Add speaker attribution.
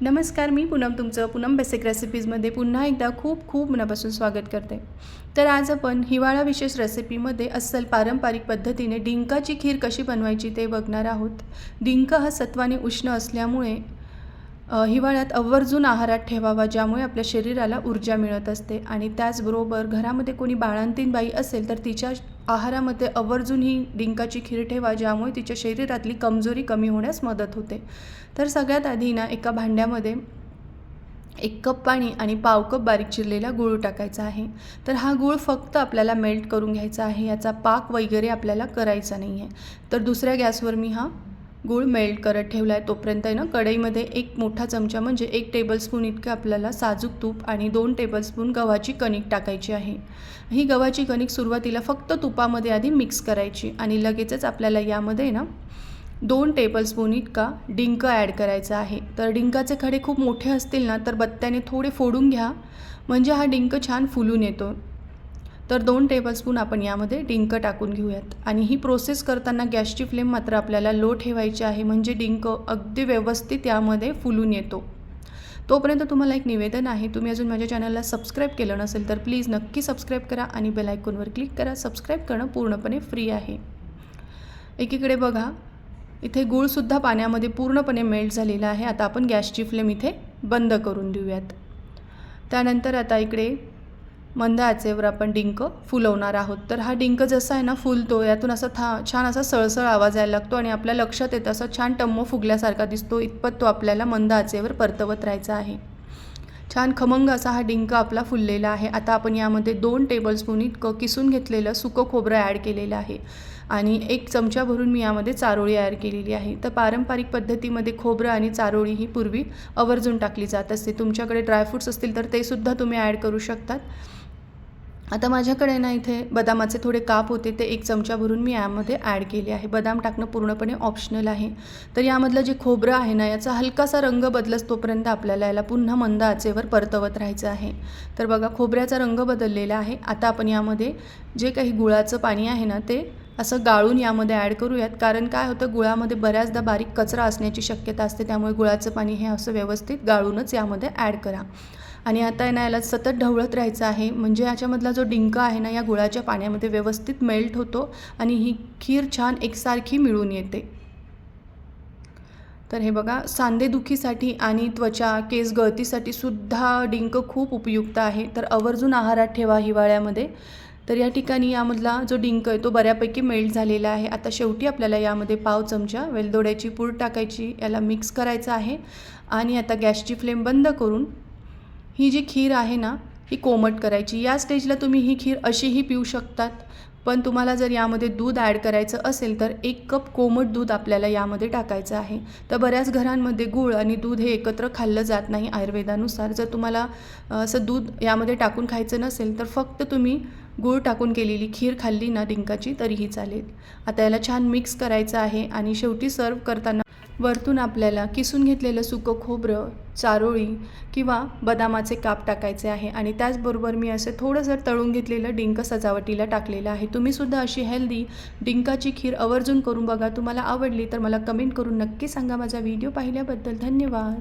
Speaker 1: नमस्कार मी पूनम तुमचं पूनम बेसिक रेसिपीजमध्ये पुन्हा एकदा खूप खूप मनापासून स्वागत करते. तर आज आपण हिवाळा विशेष रेसिपीमध्ये अस्सल पारंपरिक पद्धतीने डिंकाची खीर कशी बनवायची ते बघणार आहोत. डिंक हा सत्वाने उष्ण असल्यामुळे हिवाळ्यात आवर्जून आहारात ठेवावा ज्यामुळे आपल्या शरीराला ऊर्जा मिळत असते. आणि त्याचबरोबर घरामध्ये कोणी बाळंतीण बाई असेल तर तिच्या आहारामध्ये आवर्जून ही डिंकाची खीर ठेवा ज्यामुळे तिच्या शरीरातली कमजोरी कमी होण्यास मदत होते. तर सगळ्यात आधी ना एका भांड्यामध्ये एक कप पाणी आणि पाव कप बारीक चिरलेला गूळ टाकायचा आहे. तर हा गूळ फक्त आपल्याला मेल्ट करून घ्यायचा आहे याचा पाक वगैरे आपल्याला करायचा नाही आहे तर दुसऱ्या गॅसवर मी हा गूळ मेल्ट करत ठेवला आहे तोपर्यंत आहे ना कढईमध्ये एक मोठा चमचा म्हणजे एक टेबलस्पून इतकं आपल्याला साजूक तूप आणि दोन टेबलस्पून गव्हाची कणिक टाकायची आहे. ही गव्हाची कणिक सुरुवातीला फक्त तुपामध्ये आधी मिक्स करायची आणि लगेचच आपल्याला यामध्ये ना दोन टेबलस्पून इतका डिंक ॲड करायचा आहे. तर डिंकाचे खडे खूप मोठे असतील ना तर बत्त्याने थोडे फोडून घ्या. म्हणजे हा डिंक छान फुलून येतो. तर दोन टेबलस्पून आपण यामध्ये डिंक टाकून घेऊयात. आणि ही प्रोसेस करताना गॅसची फ्लेम मात्र आपल्याला लो ठेवायची आहे. म्हणजे डिंक अगदी व्यवस्थित यामध्ये फुलून येतो. तोपर्यंत तुम्हाला एक निवेदन आहे. तुम्ही अजून माझ्या चॅनलला सबस्क्राईब केलं नसेल तर प्लीज नक्की सबस्क्राईब करा आणि बेल आयकॉनवर क्लिक करा. सबस्क्राईब करणं पूर्णपणे फ्री आहे. एकीकडे बघा इथे गूळसुद्धा पाण्यामध्ये पूर्णपणे मेल्ट झालेला आहे. आता आपण गॅसची फ्लेम इथे बंद करून देऊयात. त्यानंतर आता इकडे मंद आचेवर आपण डिंक फुलवणार आहोत. तर हा डिंक जसा आहे ना फुलतो यातून असा था छान असा सळसळ आवाज यायला लागतो आणि आपल्या लक्षात येतं असा छान टम्म फुगल्यासारखा दिसतो इतपत तो आपल्याला मंद आचेवर परतवत राहायचा आहे. छान खमंग असा हा डिंक आपला फुललेला आहे. आता आपण यामध्ये दोन टेबलस्पून इतकं किसून घेतलेलं सुकं खोबरं ॲड केलेलं आहे आणि एक चमचा भरून मी यामध्ये चारोळी ॲड केलेली आहे. तर पारंपरिक पद्धतीमध्ये खोबरं आणि चारोळी ही पूर्वी आवर्जून टाकली जात असते. तुमच्याकडे ड्रायफ्रूट्स असतील तर ते सुद्धा तुम्ही ॲड करू शकतात. आता माझ्याकडे ना इथे बदामाचे थोडे काप होते ते एक चमचा भरून मी यामध्ये ॲड केले आहे. बदाम टाकणं पूर्णपणे ऑप्शनल आहे. तर यामधलं जे खोबरं आहे ना याचा हलकासा रंग बदलस तोपर्यंत आपल्याला याला पुन्हा मंद आचेवर परतवत राहायचं आहे. तर बघा खोबऱ्याचा रंग बदललेला आहे. आता आपण यामध्ये जे काही गुळाचं पाणी आहे ना ते असं गाळून यामध्ये ॲड करूयात. कारण काय होतं गुळामध्ये बऱ्याचदा बारीक कचरा असण्याची शक्यता असते त्यामुळे गुळाचं पाणी हे असं व्यवस्थित गाळूनच यामध्ये ॲड करा. आणि आता आहे ना याला सतत ढवळत राहायचं आहे. म्हणजे याच्यामधला जो डिंक आहे ना या गुळाच्या पाण्यामध्ये व्यवस्थित मेल्ट होतो आणि ही खीर छान एकसारखी मिळून येते. तर हे बघा सांधेदुखीसाठी आणि त्वचा केस गळतीसाठी सुद्धा डिंक खूप उपयुक्त आहे. तर आवर्जून आहारात ठेवा हिवाळ्यामध्ये. तर या ठिकाणी यामधला जो डिंक आहे तो बऱ्यापैकी मेल्ट झालेला आहे. आता शेवटी आपल्याला यामध्ये पाव चमचा वेलदोड्याची पूड टाकायची याला मिक्स करायचं आहे. आणि आता गॅसची फ्लेम बंद करून ही जी खीर आहे ना ही कोमट करायची. या स्टेजला तुम्ही ही खीर अशीही पिऊ शकतात. पण तुम्हाला जर यामध्ये दूध ॲड करायचं असेल तर एक कप कोमट दूध आपल्याला यामध्ये टाकायचं आहे. तर बऱ्याच घरांमध्ये गूळ आणि दूध हे एकत्र खाल्लं जात नाही आयुर्वेदानुसार. जर तुम्हाला असं दूध यामध्ये टाकून खायचं नसेल तर फक्त तुम्ही गूळ टाकून केलेली खीर खाल्ली ना डिंकाची तरीही चालेल. आता याला छान मिक्स करायचं आहे आणि शेवटी सर्व करताना वरतून आपल्याला किसून घेतलेलं सुकं खोबरं चारोळी किंवा बदामाचे काप टाकायचे आहे आणि त्याचबरोबर मी असे जर तळून घेतलेलं डिंक सजावटीला टाकलेलं आहे. तुम्हीसुद्धा अशी हेल्दी डिंकाची खीर आवर्जून करून बघा. तुम्हाला आवडली तर मला कमेंट करून नक्की सांगा. माझा व्हिडिओ पाहिल्याबद्दल धन्यवाद.